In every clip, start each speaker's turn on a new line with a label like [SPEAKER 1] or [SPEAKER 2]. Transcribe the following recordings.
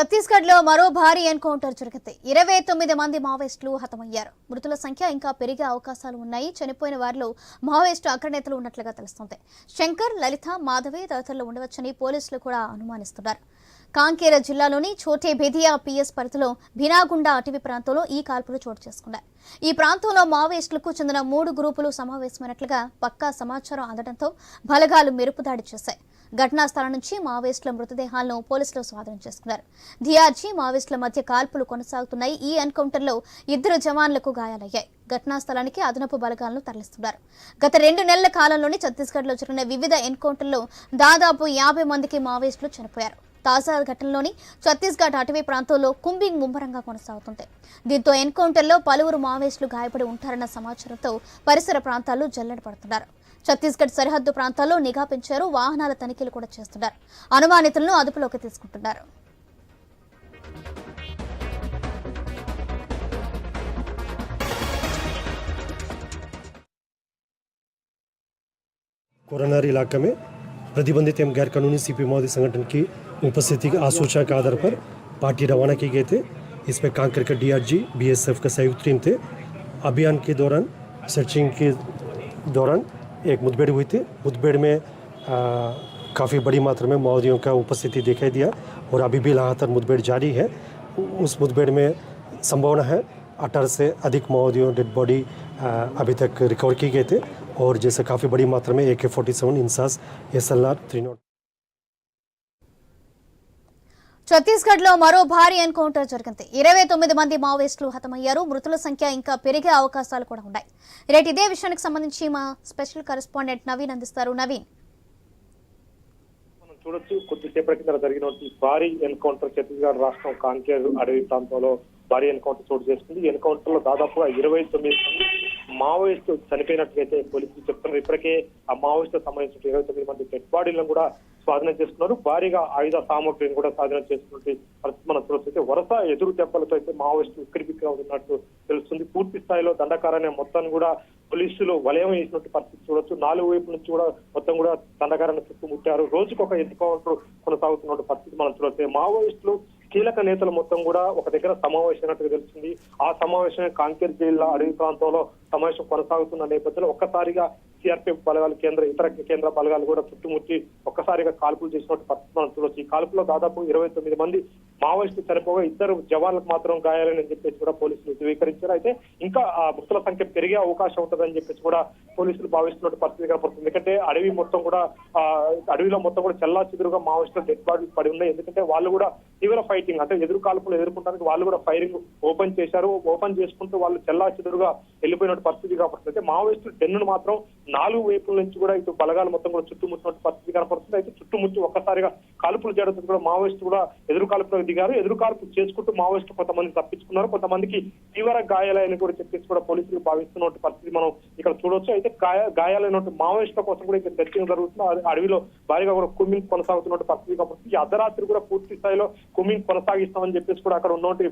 [SPEAKER 1] ఛత్తీస్గఢ్లో మరో భారీ ఎన్కౌంటర్ జరిగింది. ఇరవై తొమ్మిది మంది మావోయిస్టులు హతమయ్యారు. మృతుల సంఖ్య ఇంకా పెరిగే అవకాశాలు ఉన్నాయి. చనిపోయిన వారిలో మావోయిస్టు అగ్రనేతలు ఉన్నట్లుగా తెలుస్తోంది. శంకర్ లలిత మాధవి తదితరులు ఉండవచ్చని పోలీసులు కూడా అనుమానిస్తున్నారు. కాంకేర జిల్లాలోని చోటే బెదియా పిఎస్ పరిధిలో భినాగుండా అటవీ ప్రాంతంలో ఈ కాల్పులు చోటు చేసుకున్నాయి. ఈ ప్రాంతంలో మావోయిస్టులకు చెందిన మూడు గ్రూపులు సమావేశమైనట్లుగా పక్కా సమాచారం అందడంతో బలగాలు మెరుపుదాడి చేశాయి. ఘటనా స్థలం నుంచి మావోయిస్టుల మృతదేహాలను పోలీసులు స్వాధీనం చేసుకున్నారు. ధియార్జీ మావోయిస్టుల మధ్య కాల్పులు కొనసాగుతున్నాయి. ఈ ఎన్కౌంటర్లో ఇద్దరు జవాన్లకు గాయాలయ్యాయి. ఘటనా స్థలానికి అదనపు బలగాలను తరలిస్తున్నారు. గత రెండు నెలల కాలంలోనే ఛత్తీస్గఢ్లో జరిగిన వివిధ ఎన్కౌంటర్లో దాదాపు యాభై మందికి మావోయిస్టులు చనిపోయారు. తాజా ఘటనలోని ఛత్తీస్గఢ్ అటవీ ప్రాంతంలో కుంబింగ్ ముమ్మరంగా కొనసాగుతుంది. దీంతో ఎన్కౌంటర్లో పలువురు మావోయిస్టులు గాయపడి ఉంటారన్న సమాచారంతో పరిసర ప్రాంతాలు జల్లెడ పడుతున్నారు ఛత్తీస్గఢ్ సరిహద్దు ప్రాంతాల్లో నిఘా పెంచారు వాహనాల తనిఖీలు కూడా చేస్తున్నారు అనుమానితులను అదుపులోకి తీసుకుంటున్నారు
[SPEAKER 2] कोरोनर इलाके में प्रतिबंधित एवं गैरकानूनी सीपी माओवादी संगठन की उपस्थिति की आसूचना के आधार पर पार्टी रवाना की गए थे इसमें कांकर का डीआरजी बीएसएफ का संयुक्त टीम थे अभियान के दौरान सर्चिंग के दौरान एक मुठभेड़ हुई थी। मुठभेड़ में काफ़ी बड़ी मात्रा में माओवादियों का उपस्थिति दिखाई दिया और अभी भी लगातार मुठभेड़ जारी है। उस मुठभेड़ में संभावना है, अठारह से अधिक माओवादियों डेड बॉडी अभी तक रिकवर की गए थे और जैसे काफ़ी बड़ी मात्रा में A K forty seven INSAS S L R
[SPEAKER 1] three ఛత్తీస్గఢ్లో మరో భారీ ఎన్కౌంటర్ జరిగింది. ఇరవై తొమ్మిది మంది మావోయిస్టులు హతమయ్యారు. మృతుల సంఖ్య ఇంకా పెరిగే అవకాశాలు కూడా ఉన్నాయి. రేటు ఇదే విషయానికి సంబంధించి మా స్పెషల్ కరెస్పాండెంట్ నవీన్ అందిస్తారు. నవీన్.
[SPEAKER 3] మనం చూడొచ్చు కొద్దిసేపటి కింద జరిగిన భారీ ఎన్కౌంటర్ ఛత్తీస్గఢ్ రాష్ట్రం కాంకేర్ అడవి ప్రాంతంలో భారీ ఎన్కౌంటర్ చోటు చేసుకుంది. ఎన్కౌంటర్లో దాదాపుగా ఇరవై తొమ్మిది మంది మావోయిస్టు చనిపోయినట్లయితే పోలీసులు చెప్తున్నారు. ఇప్పటికే ఆ మావోయిస్టు సంబంధించిన ఇరవై తొమ్మిది మంది డెడ్ బాడీలను కూడా స్వాధీనం చేసుకున్నారు. భారీగా ఆయుధ సామగ్రిని కూడా స్వాధీనం చేసుకున్నట్టు పరిస్థితి మనం చూస్తే వరుస ఎదురు దెబ్బలతో అయితే మావోయిస్టులు ఉక్కిరిబిక్కిరి అవుతున్నట్టు తెలుస్తుంది. పూర్తి స్థాయిలో దండకారనే మొత్తాన్ని కూడా పోలీసులు వలయం వేసినట్టు పరిస్థితి చూడొచ్చు. నాలుగు వైపు నుంచి కూడా మొత్తం కూడా దండకారాన్ని చుట్టుముట్టారు. రోజుకు ఒక ఎన్నికౌంటర్ కొనసాగుతున్న పరిస్థితి మనం చూడొచ్చు. మావోయిస్టులు కీలక నేతలు మొత్తం కూడా ఒక దగ్గర సమావేశమైనట్టుగా తెలుస్తుంది. ఆ సమావేశం కాంకేర్ జిల్లా అడవి ప్రాంతంలో సమావేశం కొనసాగుతున్న నేపథ్యంలో ఒక్కసారిగా సిఆర్పిఎఫ్ బలగాలు కేంద్ర ఇతర కేంద్ర బలగాలు కూడా చుట్టుముట్టి ఒక్కసారిగా కాల్పులు చేసినట్టు పరిస్థితి మనం చూడొచ్చు. ఈ కాల్పులో దాదాపు ఇరవై తొమ్మిది మంది మావోయిస్టు సరిపోగా ఇద్దరు జవాన్లకు మాత్రం గాయాలని చెప్పేసి కూడా పోలీసులు ధృవీకరించారు. అయితే ఇంకా ఆ మృతుల సంఖ్య పెరిగే అవకాశం ఉంటుందని చెప్పేసి కూడా పోలీసులు భావిస్తున్నట్టు పరిస్థితి కనపడుతుంది. ఎందుకంటే అడవి మొత్తం కూడా ఆ అడవిలో మొత్తం కూడా చల్లా చిదురుగా మావోయిస్టులు డెడ్ బాడీలు పడి ఉన్నాయి. ఎందుకంటే వాళ్ళు కూడా తీవ్ర ఫైటింగ్ అంటే ఎదురు కాల్పులు ఎదుర్కొంటానికి వాళ్ళు కూడా ఫైరింగ్ ఓపెన్ చేశారు. ఓపెన్ చేసుకుంటూ వాళ్ళు చెల్లా చెదురుగా వెళ్ళిపోయినట్టు పరిస్థితి కనపడుతుంది. అయితే మావోయిస్టులు టెన్ను మాత్రం నాలుగు వైపుల నుంచి కూడా ఇటు బలగాలు మొత్తం కూడా చుట్టుముట్టినట్టు పరిస్థితి కనపడుతుంది. అయితే చుట్టుముట్టి ఒక్కసారిగా కాల్పులు చేయడంతో కూడా మావోయిస్టు కూడా ఎదురు కాల్పులకు దిగారు ఎదురు కాల్పు చేసుకుంటూ మావోయిస్టు కొంతమంది తప్పించుకున్నారు. కొంతమందికి తీవ్ర గాయాలని కూడా చెప్పేసి కూడా పోలీసులు భావిస్తున్నటువంటి పరిస్థితి మనం ఇక్కడ చూడొచ్చు. అయితే గాయ గాయాలైనట్టు మావోయిస్టుల కోసం కూడా ఇక్కడ చర్చలు జరుగుతుంది అడవిలో భారీగా కూడా కుమ్మింగ్ కొనసాగుతున్న పరిస్థితి కాబట్టి అర్ధరాత్రి కూడా పూర్తి స్థాయిలో కుమ్మింగ్ కొనసాగిస్తామని చెప్పేసి కూడా అక్కడ ఉన్నటువంటి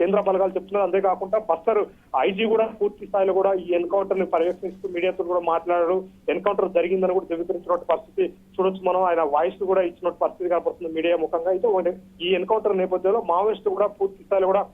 [SPEAKER 3] కేంద్ర బలగాలు చెప్తున్నారు. అంతేకాకుండా బస్తర్ ఐజీ కూడా పూర్తి స్థాయిలో కూడా ఈ ఎన్కౌంటర్ని పర్యవేక్షిస్తూ మీడియాతో కూడా మాట్లాడారు. ఎన్కౌంటర్ జరిగిందని కూడా ధృవీకరించినటువంటి పరిస్థితి చూడొచ్చు మనం. ఆయన వాయిస్ కూడా ఇచ్చినట్టు పరిస్థితి కనపడుతుంది మీడియా ముఖంగా. అయితే ఈ ఎన్కౌంటర్ నేపథ్యంలో మావోయిస్టు కూడా పూర్తి స్థాయిలో కూడా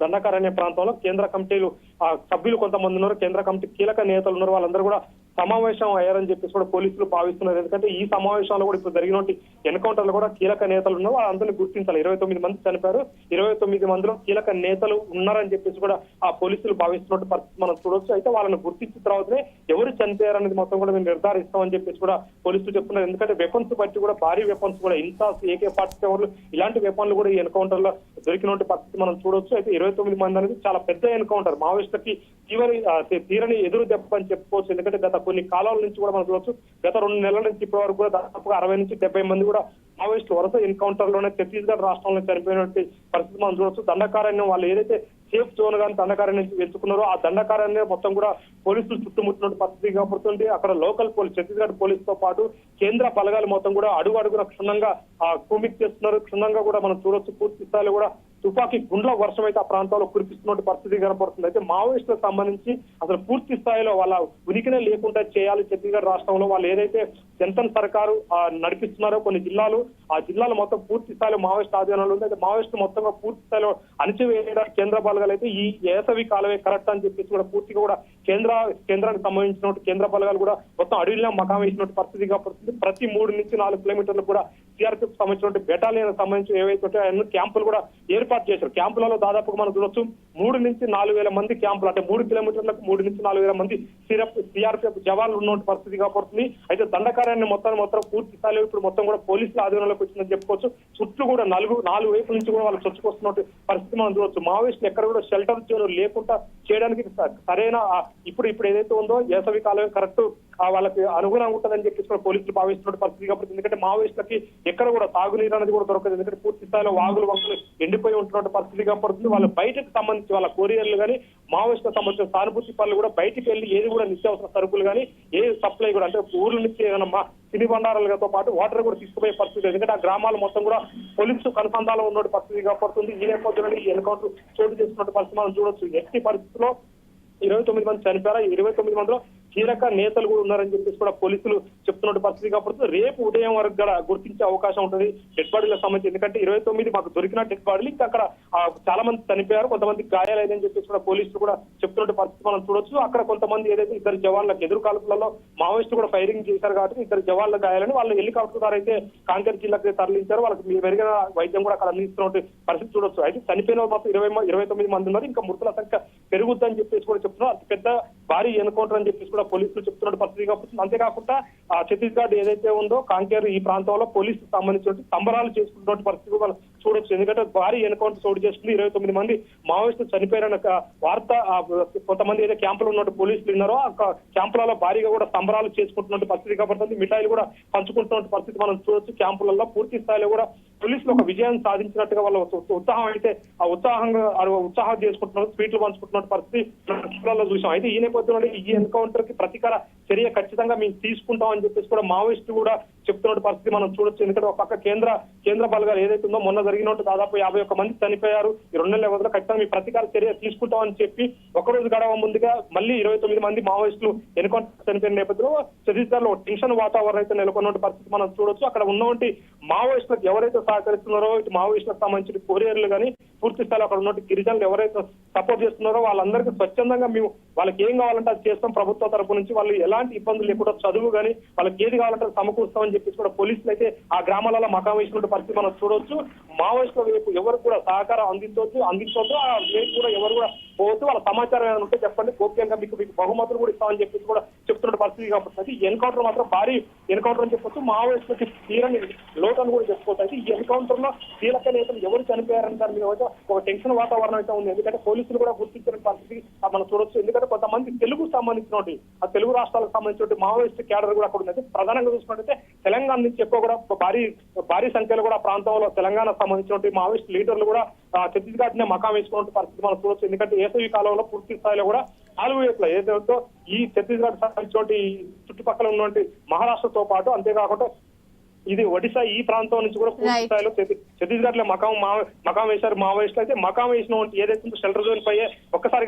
[SPEAKER 3] దండకారణ్య ప్రాంతంలో కేంద్ర కమిటీలు ఆ సభ్యులు కొంతమంది ఉన్నారు. కేంద్ర కమిటీ కీలక నేతలు ఉన్నారు. వాళ్ళందరూ కూడా సమావేశం అయ్యారని చెప్పేసి కూడా పోలీసులు భావిస్తున్నారు. ఎందుకంటే ఈ సమావేశాల్లో కూడా ఇప్పుడు జరిగినటువంటి ఎన్కౌంటర్లు కూడా కీలక నేతలు ఉన్నారు వాళ్ళందరినీ గుర్తించాలి. ఇరవై తొమ్మిది మంది చనిపోయారు. ఇరవై తొమ్మిది మందిలో కీలక నేతలు ఉన్నారని చెప్పేసి కూడా ఆ పోలీసులు భావిస్తున్నట్టు పరిస్థితి మనం చూడొచ్చు. అయితే వాళ్ళని గుర్తించిన తర్వాతనే ఎవరు చనిపోయారనేది మొత్తం కూడా మేము నిర్ధారిస్తామని చెప్పేసి కూడా పోలీసులు చెప్తున్నారు. ఎందుకంటే వెపన్స్ బట్టి కూడా భారీ వెపన్స్ కూడా ఇన్సాస్ ఏకే పార్టీ ఇలాంటి వెపన్లు కూడా ఈ ఎన్కౌంటర్లో దొరికినటువంటి పరిస్థితి మనం చూడొచ్చు. అయితే ఇరవై తొమ్మిది మంది అనేది చాలా పెద్ద ఎన్కౌంటర్. మావోయిస్టులకి తీవ్ర తీరని ఎదురు దెబ్బ అని చెప్పుకోవచ్చు. ఎందుకంటే గత కొన్ని కాలాల నుంచి కూడా మనం చూడవచ్చు గత రెండు నెలల నుంచి ఇప్పటి వరకు కూడా దాదాపుగా అరవై నుంచి డెబ్బై మంది కూడా మావోయిస్టులు వరుస ఎన్కౌంటర్లోనే ఛత్తీస్గఢ్ రాష్ట్రంలో చనిపోయినటువంటి పరిస్థితి మనం చూడొచ్చు. దండకారణ్యం వాళ్ళు ఏదైతే సేఫ్ జోన్ గాని దండకారణ్యం ఎంచుకున్నారో ఆ దండకారణ్యం మొత్తం కూడా పోలీసులు చుట్టుముట్టినట్టు పరిస్థితి కనపడుతుంది అక్కడ లోకల్ పోలీస్ ఛత్తీస్గఢ్ పోలీస్తో పాటు కేంద్ర బలగాలు మొత్తం కూడా అడుగు అడుగున క్షుణ్ణంగా ఆ కూమిక్ చేస్తున్నారు. క్షుణ్ణంగా కూడా మనం చూడొచ్చు. పూర్తి స్థాయిలో కూడా తుపాకీ గుండ్ల వర్షం అయితే ఆ ప్రాంతంలో కురిపిస్తున్న పరిస్థితి కనపడుతుంది. అయితే మావోయిస్టులకు సంబంధించి అసలు పూర్తి స్థాయిలో వాళ్ళ ఉనికినే లేకుండా చేయాలి ఛత్తీస్గఢ్ రాష్ట్రంలో వాళ్ళు ఏదైతే జనతన్ సర్కారు నడిపిస్తున్నారో కొన్ని జిల్లాలు ఆ జిల్లాలు మొత్తం పూర్తి స్థాయిలో మావోయిస్ట్ ఆధ్వర్యంలో ఉంది. అయితే మావోయిస్టు మొత్తంగా పూర్తి స్థాయిలో అణచివేయడానికి కేంద్ర బలగాలు అయితే ఈ వేసవి కాలమే కరెక్ట్ అని చెప్పేసి కూడా పూర్తిగా కూడా కేంద్ర కేంద్రానికి సంబంధించినట్టు కేంద్ర బలగాలు కూడా మొత్తం అడవిలో మకాం వేసినట్టు పరిస్థితి కనపడుతుంది. ప్రతి మూడు నుంచి నాలుగు కిలోమీటర్లు కూడా సిఆర్పిఎఫ్ సంబంధించిన బెటాలియన్ సంబంధించి ఏవైతే అన్ని క్యాంపులు కూడా ఏర్పాటు చేశారు. క్యాంపులలో దాదాపుగా మనం చూడొచ్చు మూడు నుంచి నాలుగు వేల మంది క్యాంపులు అంటే మూడు కిలోమీటర్లకు మూడు నుంచి నాలుగు వేల మంది సిఆర్పిఎఫ్ జవాన్లు ఉన్న పరిస్థితి కాబడుతుంది అయితే దండకార్యాన్ని మొత్తం మొత్తం పూర్తి స్థాయిలో ఇప్పుడు మొత్తం కూడా పోలీసుల ఆధీనంలోకి వచ్చిందని చెప్పుకోవచ్చు. చుట్టూ కూడా నలుగు నాలుగు వైపుల నుంచి కూడా వాళ్ళు చొచ్చుకొస్తున్నట్టు పరిస్థితి మనం చూడవచ్చు. మావోయిస్టులు ఎక్కడ కూడా షెల్టర్ జోన్ లేకుండా చేయడానికి సరైన ఇప్పుడు ఇప్పుడు ఏదైతే ఉందో వేసవి కాలం కరెక్ట్ వాళ్ళకి అనుగుణంగా ఉంటుందని చెప్పేసి కూడా పోలీసులు భావిస్తున్న పరిస్థితి కాబట్టి ఎందుకంటే మావోయిస్టులకి ఎక్కడ కూడా తాగునీరు అనేది కూడా దొరకదు. ఎందుకంటే పూర్తి స్థాయిలో వాగులు వంకలు ఎండిపోయి ఉంటున్న పరిస్థితి కనపడుతుంది వాళ్ళ బయటకు సంబంధించి వాళ్ళ కొరియర్లు కానీ మావోయిస్టులకు సంబంధించిన సానుభూతి పనులు కూడా బయటికి వెళ్ళి ఏది కూడా నిత్యావసర సరుకులు కానీ ఏ సప్లై కూడా అంటే ఊర్ల నుంచి ఏదైనా తిని బండారాలతో పాటు వాటర్ కూడా తీసుకుపోయే పరిస్థితి ఎందుకంటే ఆ గ్రామాలు మొత్తం కూడా పోలీసు కనుసంధానం ఉన్న పరిస్థితి కాబడుతుంది ఈ నేపథ్యంలో ఈ ఎన్కౌంటర్ చోటు చేసుకున్న పరిస్థితి మనం చూడొచ్చు. ఎట్టి పరిస్థితిలో ఇరవై తొమ్మిది మంది చనిపోయారు? ఇరవై తొమ్మిది మందిలో కీలక నేతలు కూడా ఉన్నారని చెప్పేసి కూడా పోలీసులు చెప్తున్న పరిస్థితి. కాబట్టి రేపు ఉదయం వరకు కూడా గుర్తించే అవకాశం ఉంటుంది డెడ్ బాడీలకు సంబంధించి. ఎందుకంటే ఇరవై తొమ్మిది మాకు దొరికిన డెడ్ బాడీలు. ఇంకా అక్కడ చాలా మంది చనిపోయారు. కొంతమంది గాయాలైందని చెప్పేసి కూడా పోలీసులు కూడా చెప్తున్న పరిస్థితి మనం చూడొచ్చు. అక్కడ కొంతమంది ఏదైతే ఇద్దరు జవాన్లకు ఎదురు కాల్పులలో మావోయిస్టు కూడా ఫైరింగ్ చేశారు కాబట్టి ఇద్దరు జవాన్ల గాయాలని వాళ్ళు హెలికాప్టర్ ద్వారా అయితే కాంకేర్ జిల్లాకి తరలించారు. వాళ్ళకి మెరుగైన వైద్యం కూడా అక్కడ అందిస్తున్న పరిస్థితి చూడొచ్చు. అయితే చనిపోయిన మాత్రం ఇరవై ఇరవై తొమ్మిది మంది ఉన్నారు. ఇంకా మృతుల సంఖ్య పెరుగుద్దని చెప్పేసి కూడా చెప్తున్నారు. అతి పెద్ద భారీ ఎన్కౌంటర్ అని చెప్పేసి కూడా పోలీసులు చెప్తున్నట్టు పరిస్థితి కాబట్టి అంతేకాకుండా ఛత్తీస్గఢ్ ఏదైతే ఉందో కాంకేర్ ఈ ప్రాంతంలో పోలీసు సంబంధించిన సంబరాలు చేసుకున్నటువంటి పరిస్థితి కూడా మనం చూడొచ్చు. ఎందుకంటే భారీ ఎన్కౌంటర్ చోటు చేసుకుంది ఇరవై తొమ్మిది మంది మావోయిస్టులు చనిపోయారన్న వార్త కొంతమంది ఏదో క్యాంపులో ఉన్నట్టు పోలీసులు ఉన్నారో ఆ క్యాంపులలో భారీగా కూడా సంబరాలు చేసుకుంటున్నటువంటి పరిస్థితి కాబట్టి మిఠాయిలు కూడా పంచుకుంటున్న పరిస్థితి మనం చూడొచ్చు. క్యాంపులలో పూర్తి స్థాయిలో కూడా పోలీసులు ఒక విజయాన్ని సాధించినట్టుగా వాళ్ళ ఉత్సాహం అయితే ఆ ఉత్సాహంగా ఉత్సాహం చేసుకుంటున్నారు స్వీట్లు పంచుకుంటున్న పరిస్థితి చూసాం. అయితే ఈ నేపథ్యంలో ఈ ఎన్కౌంటర్కి ప్రతీకార చర్య ఖచ్చితంగా మేము తీసుకుంటాం చెప్పేసి కూడా మావోయిస్టు కూడా చెప్తున్న పరిస్థితి మనం చూడొచ్చు. ఎందుకంటే ఒక పక్క కేంద్ర కేంద్ర బలగాలు ఏదైతే ఉందో మొన్న జరిగినట్టు దాదాపు యాభై ఒక్క మంది చనిపోయారు. ఈ రెండు నెలల వ్యవధిలో ఖచ్చితంగా మీ ప్రతీకార చర్య తీసుకుంటాం అని చెప్పి ఒక రోజు గడవ ముందుగా మళ్ళీ ఇరవై తొమ్మిది మంది మావోయిస్టులు ఎన్కౌంటర్ చనిపోయిన నేపథ్యంలో ఛత్తీస్గఢ్లో టెన్షన్ వాతావరణం అయితే నెలకొన్న పరిస్థితి మనం చూడొచ్చు. అక్కడ ఉన్నటువంటి మావోయిస్టులకు ఎవరైతే సహకరిస్తున్నారో ఇటు మావోయిస్టులకు సంబంధించిన కొరియర్లు కానీ పూర్తి స్థాయిలో అక్కడ ఉన్నటువంటి గిరిజనులు ఎవరైతే సపోర్ట్ చేస్తున్నారో వాళ్ళందరికీ స్వచ్ఛందంగా మేము వాళ్ళకి ఏం కావాలంటే అది చేస్తాం. ప్రభుత్వ తరపు నుంచి వాళ్ళు ఎలాంటి ఇబ్బందులు లేకుండా చదువు కానీ వాళ్ళకి ఏది కావాలంటే సమకూరుస్తామని చెప్పేసి కూడా పోలీసులు అయితే ఆ గ్రామాలలో మకాం వేసినటువంటి పరిస్థితి మనం చూడొచ్చు మావోయిస్టుల వైపు ఎవరు కూడా సహకారం అందించవచ్చు అందించవద్దు. ఆ వైపు కూడా ఎవరు కూడా పోతే వాళ్ళ సమాచారం ఏమైనా ఉంటే చెప్పండి. గోప్యంగా మీకు మీకు బహుమతులు కూడా ఇస్తామని చెప్పేసి కూడా చెప్తున్న పరిస్థితి కాబట్టి ఎన్కౌంటర్ మాత్రం భారీ ఎన్కౌంటర్ అని చెప్పొచ్చు. మావోయిస్టులకి తీరని లోటు అని కూడా చెప్పుకోవచ్చు. అయితే ఈ ఎన్కౌంటర్లో కీలక నేతలు ఎవరు చనిపోయారని దాని మీద అయితే ఒక టెన్షన్ వాతావరణం అయితే ఉంది. ఎందుకంటే పోలీసులు కూడా గుర్తించిన పరిస్థితి మనం చూడొచ్చు. ఎందుకంటే కొంతమంది తెలుగు సంబంధించినటువంటి ఆ తెలుగు రాష్ట్రాలకు సంబంధించిన మావోయిస్ట్ క్యాడర్ కూడా అక్కడ ఉంది ప్రధానంగా చూసుకున్నట్టయితే తెలంగాణ నుంచి ఎక్కువ కూడా భారీ భారీ సంఖ్యలో కూడా ప్రాంతంలో తెలంగాణ సంబంధించినటువంటి మావోయిస్ట్ లీడర్లు కూడా ఛత్తీస్గఢ్ నే మకాం వేసుకున్న పరిస్థితి మనం చూడొచ్చు. ఎందుకంటే వేసవి కాలంలో పూర్తి స్థాయిలో కూడా నాలుగు వైపులా ఏదైతే ఈ ఛత్తీస్గఢ్ సంబంధించినటువంటి ఈ చుట్టుపక్కల ఉన్నటువంటి మహారాష్ట్రతో పాటు అంతేకాకుండా ఇది ఒడిశా ఈ ప్రాంతం నుంచి కూడా పూర్తి. స్థాయిలో ఛత్తీ- ఛత్తీస్గఢ్లో మకాం మా- మకాం వేశారు మావోయిస్టులు అయితే మకాం వేసిన ఏదైతే షెల్టర్ జోన్ పై ఒక్కసారిగా